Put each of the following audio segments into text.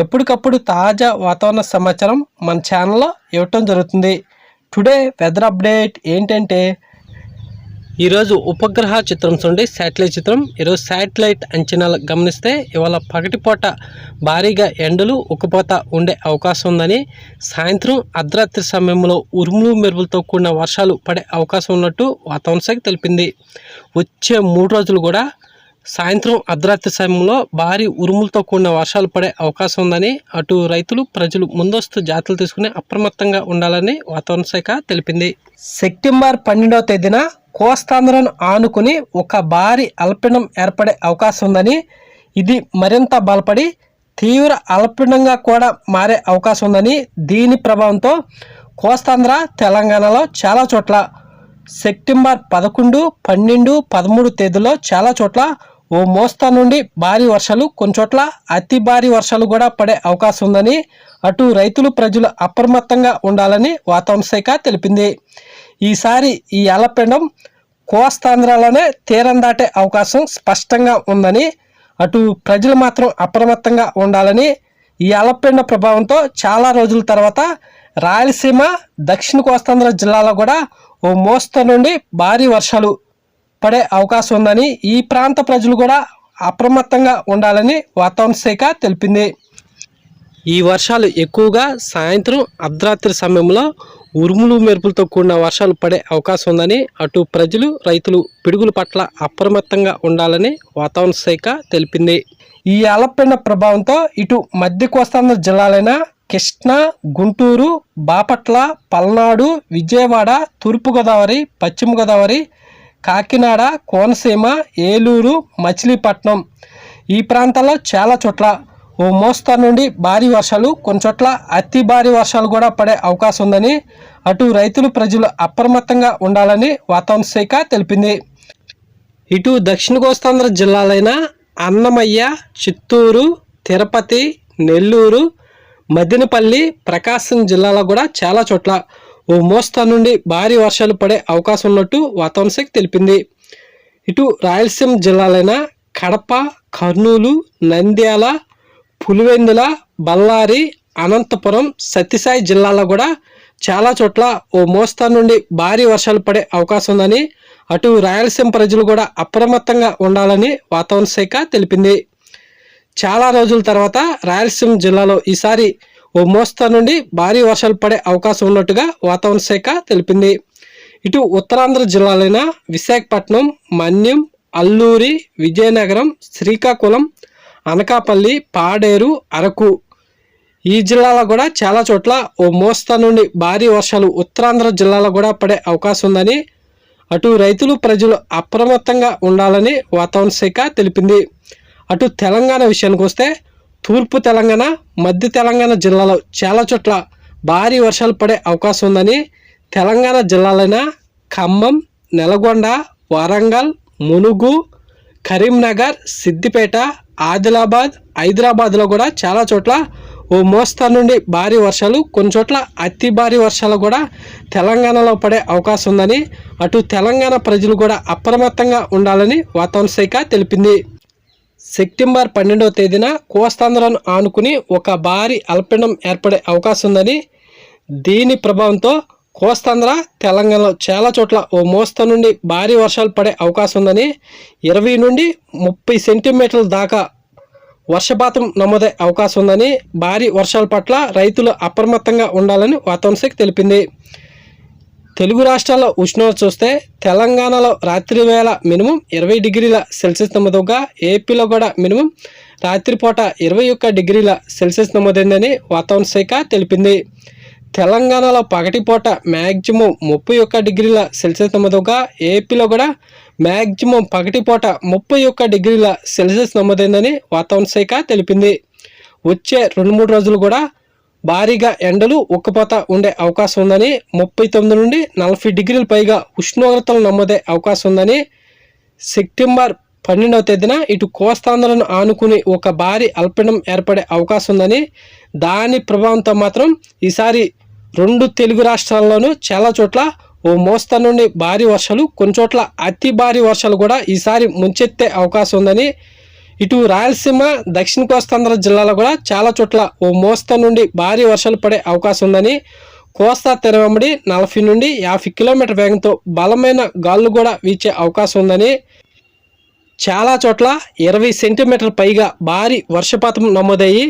ఎప్పటికప్పుడు తాజా వాతావరణ సమాచారం మన ఛానల్లో ఇవ్వటం జరుగుతుంది. టుడే వెదర్ అప్డేట్ ఏంటంటే ఈరోజు ఉపగ్రహ చిత్రం చూడండి శాటిలైట్ చిత్రం. ఈరోజు శాటిలైట్ అంచనాలు గమనిస్తే ఇవాళ పగటిపూట భారీగా ఎండలు ఉక్కపోత ఉండే అవకాశం ఉందని సాయంత్రం అర్ధరాత్రి సమయంలో ఉరుములు మెరుపులతో కూడిన వర్షాలు పడే అవకాశం ఉన్నట్టు వాతావరణ శాఖ తెలిపింది. వచ్చే మూడు రోజులు కూడా సాయంత్రం అర్ధరాత్రి సమయంలో భారీ ఉరుములతో కూడిన వర్షాలు పడే అవకాశం ఉందని అటు రైతులు ప్రజలు ముందస్తు జాగ్రత్తలు తీసుకుని అప్రమత్తంగా ఉండాలని వాతావరణ శాఖ తెలిపింది. సెప్టెంబర్ పన్నెండవ తేదీన కోస్తాంధ్రను ఆనుకుని ఒక భారీ అల్పీడం ఏర్పడే అవకాశం ఉందని ఇది మరింత బలపడి తీవ్ర అల్పీడంగా కూడా మారే అవకాశం ఉందని దీని ప్రభావంతో కోస్తాంధ్ర తెలంగాణలో చాలా చోట్ల సెప్టెంబర్ పదకొండు పన్నెండు పదమూడు తేదీలో చాలా చోట్ల ఓ మోస్తా నుండి భారీ వర్షాలు కొన్ని చోట్ల అతి భారీ వర్షాలు కూడా పడే అవకాశం ఉందని అటు రైతులు ప్రజలు అప్రమత్తంగా ఉండాలని వాతావరణ శాఖ తెలిపింది. ఈసారి ఈ అలపెండం కోస్తాంధ్రలోనే తీరం దాటే అవకాశం స్పష్టంగా ఉందని అటు ప్రజలు మాత్రం అప్రమత్తంగా ఉండాలని ఈ అలపెండ ప్రభావంతో చాలా రోజుల తర్వాత రాయలసీమ దక్షిణ కోస్తాంధ్ర జిల్లాలో కూడా ఓ మోస్తా నుండి భారీ వర్షాలు పడే అవకాశం ఉందని ఈ ప్రాంత ప్రజలు కూడా అప్రమత్తంగా ఉండాలని వాతావరణ శాఖ తెలిపింది. ఈ వర్షాలు ఎక్కువగా సాయంత్రం అర్ధరాత్రి సమయంలో ఉరుములు మెరుపులతో కూడిన వర్షాలు పడే అవకాశం ఉందని అటు ప్రజలు రైతులు పిడుగుల పట్ల అప్రమత్తంగా ఉండాలని వాతావరణ శాఖ తెలిపింది. ఈ అలపిండ ప్రభావంతో ఇటు మధ్య కోస్తాంధ్ర జిల్లాలైన కృష్ణా గుంటూరు బాపట్ల పల్నాడు విజయవాడ తూర్పుగోదావరి పశ్చిమ గోదావరి కాకినాడ కోనసీమ ఏలూరు మచిలీపట్నం ఈ ప్రాంతాల్లో చాలా చోట్ల ఓ మోస్తరు నుండి భారీ వర్షాలు కొన్ని చోట్ల అతి భారీ వర్షాలు కూడా పడే అవకాశం ఉందని అటు రైతులు ప్రజలు అప్రమత్తంగా ఉండాలని వాతావరణ శాఖ తెలిపింది. ఇటు దక్షిణ కోస్తాంధ్ర జిల్లాలైన అన్నమయ్య చిత్తూరు తిరుపతి నెల్లూరు మదినపల్లి ప్రకాశం జిల్లాలో కూడా చాలా చోట్ల ఓ మోస్తా నుండి భారీ వర్షాలు పడే అవకాశం ఉన్నట్టు వాతావరణ శాఖ తెలిపింది. ఇటు రాయలసీమ జిల్లాలైన కడప కర్నూలు నంద్యాల పులివెందుల బళ్ళారి అనంతపురం సత్యసాయి జిల్లాలో కూడా చాలా చోట్ల ఓ మోస్తా నుండి భారీ వర్షాలు పడే అవకాశం ఉందని అటు రాయలసీమ ప్రజలు కూడా అప్రమత్తంగా ఉండాలని వాతావరణ శాఖ తెలిపింది. చాలా రోజుల తర్వాత రాయలసీమ జిల్లాలో ఈసారి ఓ మోస్తా నుండి భారీ వర్షాలు పడే అవకాశం ఉన్నట్టుగా వాతావరణ శాఖ తెలిపింది. ఇటు ఉత్తరాంధ్ర జిల్లాలైన విశాఖపట్నం మన్యం అల్లూరి విజయనగరం శ్రీకాకుళం అనకాపల్లి పాడేరు అరకు ఈ జిల్లాలో కూడా చాలా చోట్ల ఓ మోస్తా నుండి భారీ వర్షాలు ఉత్తరాంధ్ర జిల్లాలో కూడా పడే అవకాశం ఉందని అటు రైతులు ప్రజలు అప్రమత్తంగా ఉండాలని వాతావరణ శాఖ తెలిపింది. అటు తెలంగాణ విషయానికి వస్తే తూర్పు తెలంగాణ మధ్య తెలంగాణ జిల్లాలో చాలా చోట్ల భారీ వర్షాలు పడే అవకాశం ఉందని తెలంగాణ జిల్లాలైన ఖమ్మం నల్గొండ వరంగల్ మునుగు కరీంనగర్ సిద్దిపేట ఆదిలాబాద్ హైదరాబాద్లో కూడా చాలా చోట్ల ఓ మోస్తరు నుండి భారీ వర్షాలు కొన్ని చోట్ల అతి భారీ వర్షాలు కూడా తెలంగాణలో పడే అవకాశం ఉందని అటు తెలంగాణ ప్రజలు కూడా అప్రమత్తంగా ఉండాలని వాతావరణ శాఖ తెలిపింది. సెప్టెంబర్ పన్నెండవ తేదీన కోస్తాంధ్రను ఆనుకుని ఒక భారీ అల్పీడనం ఏర్పడే అవకాశం ఉందని దీని ప్రభావంతో కోస్తాంధ్ర తెలంగాణలో చాలా చోట్ల ఓ మోస్త నుండి భారీ వర్షాలు పడే అవకాశం ఉందని ఇరవై నుండి ముప్పై సెంటీమీటర్ల దాకా వర్షపాతం నమోదే అవకాశం ఉందని భారీ వర్షాల పట్ల రైతులు అప్రమత్తంగా ఉండాలని వాతావరణ శాఖ తెలిపింది. తెలుగు రాష్ట్రాల్లో ఉష్ణోగ్రత చూస్తే తెలంగాణలో రాత్రి వేళ మినిమం ఇరవై డిగ్రీల సెల్సియస్ నమోదుగా ఏపీలో కూడా మినిమం రాత్రిపూట ఇరవై ఒక్క డిగ్రీల సెల్సియస్ నమోదైందని వాతావరణ శాఖ తెలిపింది. తెలంగాణలో పగటిపూట మ్యాక్సిమం ముప్పై ఒక్క డిగ్రీల సెల్సియస్ నమోదుగా ఏపీలో కూడా మ్యాక్సిమం పగటిపూట ముప్పై ఒక్క డిగ్రీల సెల్సియస్ నమోదైందని వాతావరణ శాఖ తెలిపింది. వచ్చే రెండు మూడు రోజులు కూడా భారీగా ఎండలు ఉక్కపోత ఉండే అవకాశం ఉందని ముప్పై తొమ్మిది నుండి నలభై డిగ్రీల పైగా ఉష్ణోగ్రతలు నమోదే అవకాశం ఉందని సెప్టెంబర్ పన్నెండవ తేదీన ఇటు కోస్తాంధ్రను ఆనుకుని ఒక భారీ అల్పడం ఏర్పడే అవకాశం ఉందని దాని ప్రభావంతో మాత్రం ఈసారి రెండు తెలుగు రాష్ట్రాల్లోనూ చాలా చోట్ల ఓ మోస్తరు నుండి భారీ వర్షాలు కొన్ని చోట్ల అతి భారీ వర్షాలు కూడా ఈసారి ముంచెత్తే అవకాశం ఉందని ఇటు రాయలసీమ దక్షిణ కోస్తాంధ్ర జిల్లాలో కూడా చాలా చోట్ల ఓ మోస్తా నుండి భారీ వర్షాలు పడే అవకాశం ఉందని కోస్తా తెరవెంబడి నలభై నుండి యాభై కిలోమీటర్ వేగంతో బలమైన గాలు కూడా వీచే అవకాశం ఉందని చాలా చోట్ల ఇరవై సెంటీమీటర్ పైగా భారీ వర్షపాతం నమోదయ్యి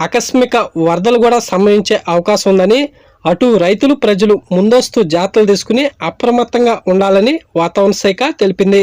ఆకస్మిక వరదలు కూడా సంభవించే అవకాశం ఉందని అటు రైతులు ప్రజలు ముందస్తు జాగ్రత్తలు తీసుకుని అప్రమత్తంగా ఉండాలని వాతావరణ శాఖ తెలిపింది.